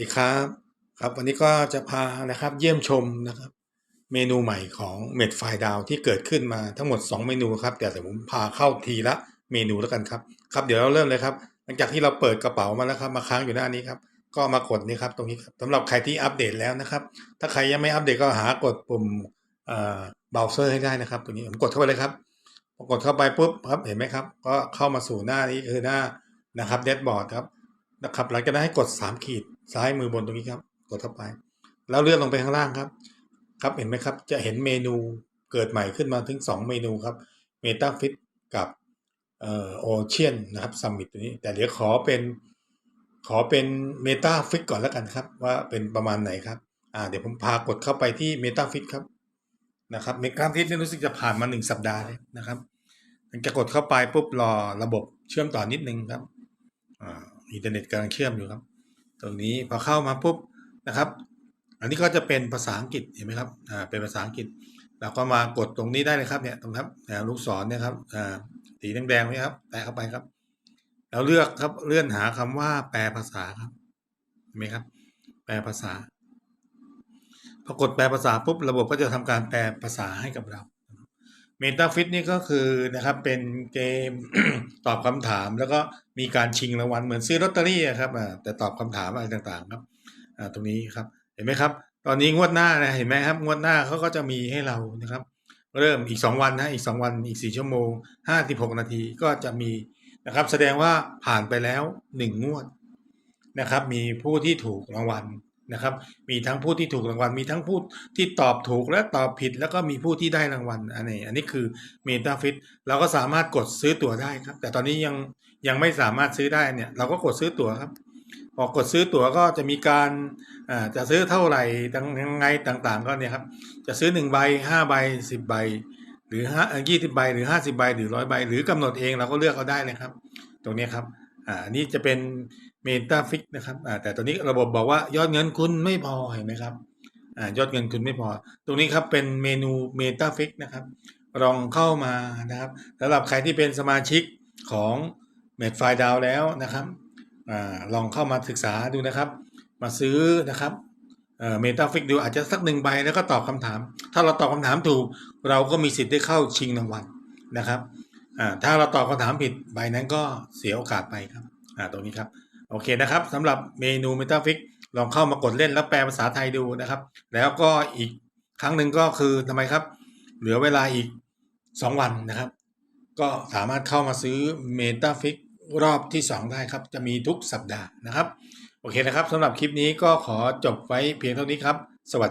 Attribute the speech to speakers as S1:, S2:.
S1: ดีครับครับ วันนี้ก็จะพานะครับเยี่ยมชมนะครับ เมนูใหม่ของเม็ดไฟดาวที่เกิดขึ้นมาทั้งหมด 2 เมนูครับแต่เดี๋ยวผมพาเข้าทีละเมนูแล้วกันครับครับเดี๋ยวเราเริ่มเลยครับ หลังจากที่เราเปิดกระเป๋ามาแล้วครับมาค้างอยู่หน้านี้ครับก็มากดนี่ครับตรงนี้ครับสำหรับใครที่อัปเดตแล้วนะครับ ถ้าใครยังไม่อัปเดตก็หากดปุ่มเบราว์เซอร์ให้ได้นะครับตรงนี้ผมกดเข้าไปเลยครับกดเข้าไปปุ๊บครับเห็นไหมครับ ก็เข้ามาสู่หน้านี้คือหน้านะครับเดชบอร์ดครับนะครับหลังจากนั้นให้กด 3 ขีด ซ้ายมือบนตรงนี้ครับ กดเข้าไป แล้วเลื่อนลงไปข้างล่างครับ ครับเห็นไหมครับ จะเห็นเมนูเกิดใหม่ขึ้นมาถึง 2 เมนูครับ MetaFit กับเอ่อ Ocean นนะครับ Summit ตัวนี้ แต่เดี๋ยวขอเป็นขอเป็น MetaFit ก่อนแล้วกันครับ ว่าเป็นประมาณไหนครับอ่าเดี๋ยวผมพากดเข้าไปที่ MetaFit ครับนะครับ MetaFit นี่ยรู้สึกจะผ่านมา 1 สัปดาห์เลยนะครับหลังจากกดเข้าไปปุ๊บรอระบบเชื่อมต่อนิดนึงครับอ่าอินเทอร์เน็ตกำลังเชื่อมอยู่ครับ ตรงนี้พอเข้ามาปุ๊บนะครับ อันนี้ก็จะเป็นภาษาอังกฤษเห็นไหมครับอ่าเป็นภาษาอังกฤษเราก็มากดตรงนี้ได้เลยครับเนี่ยตรงครับแนวลูกศรเนี่ยครับอ่าสีแดงๆนี่ครับแตะเข้าไปครับแล้วเลือกครับเลื่อนหาคำว่าแปลภาษาครับเห็นไหมครับ แปลภาษาพอกดแปลภาษาปุ๊บระบบก็จะทำการแปลภาษาให้กับเรา เมตาฟิตนี่ก็คือนะครับเป็นเกมตอบคำถาม แล้วก็มีการชิงรางวัลเหมือนซื้อลอตเตอรี่ครับแต่ตอบคำถามอะไรต่างๆครับตรงนี้ครับเห็นไหมครับ ตอนนี้งวดหน้านะเห็นไหมครับงวดหน้าเขาก็จะมีให้เรานะครับ เริ่มอีก 2 วันนะอีก 2 วันอีก 4 ชั่วโมง 56 นาทีก็จะมีนะครับ แสดงว่าผ่านไปแล้ว 1 งวดนะครับ มีผู้ที่ถูกรางวัล นะครับ มีทั้งผู้ที่ถูกรางวัล มีทั้งผู้ที่ตอบถูกและตอบผิด แล้วก็มีผู้ที่ได้รางวัลอันนี้อันนี้คือเมตาฟิตเราก็สามารถกดซื้อตั๋วได้ครับ แต่ตอนนี้ยังยังไม่สามารถซื้อได้เนี่ยเราก็กดซื้อตั๋วครับพอกดซื้อตั๋วก็จะมีการจะซื้อเท่าไหร่ยังไงต่างๆ ก็เนี่ยครับ จะซื้อ1ใบ5ใบ10ใบหรือห้ายี่สิบใบหรือ 50ใบหรือร้อยใบหรือกำหนดเองเราก็เลือกเอาได้เลยครับ ตรงนี้ครับ อ่าอันนี้จะเป็นเมตาฟิกนะครับอ่าแต่ตัวนี้ระบบบอกว่ายอดเงินคุณไม่พอเห็นไหมครับอ่ายอดเงินคุณไม่พอ ตรงนี้ครับเป็นเมนูเมตาฟิกนะครับลองเข้ามานะครับสำหรับใครที่เป็นสมาชิกของเมดไฟดาวแล้วนะครับอ่าลองเข้ามาศึกษาดูนะครับ มาซื้อนะครับเอ่อเมตาฟิกดูอาจจะสักหนึ่งใบแล้วก็ตอบคำถาม ถ้าเราตอบคำถามถูก เราก็มีสิทธิ์ได้เข้าชิงรางวัลนะครับ ถ้าเราตอบคำถามผิดใบนั้นก็เสียโอกาสไปครับอ่าตรงนี้ครับ โอเคนะครับสำหรับเมนูเมตาฟิกลองเข้ามากดเล่นแล้วแปลภาษาไทยดูนะครับ แล้วก็อีกครั้งหนึ่งก็คือทำไมครับ เหลือเวลาอีก 2 วันนะครับ ก็สามารถเข้ามาซื้อเมตาฟิกรอบที่ 2 ได้ครับ จะมีทุกสัปดาห์นะครับ โอเคนะครับสำหรับคลิปนี้ก็ขอจบไว้เพียงเท่านี้ครับ สวัสดี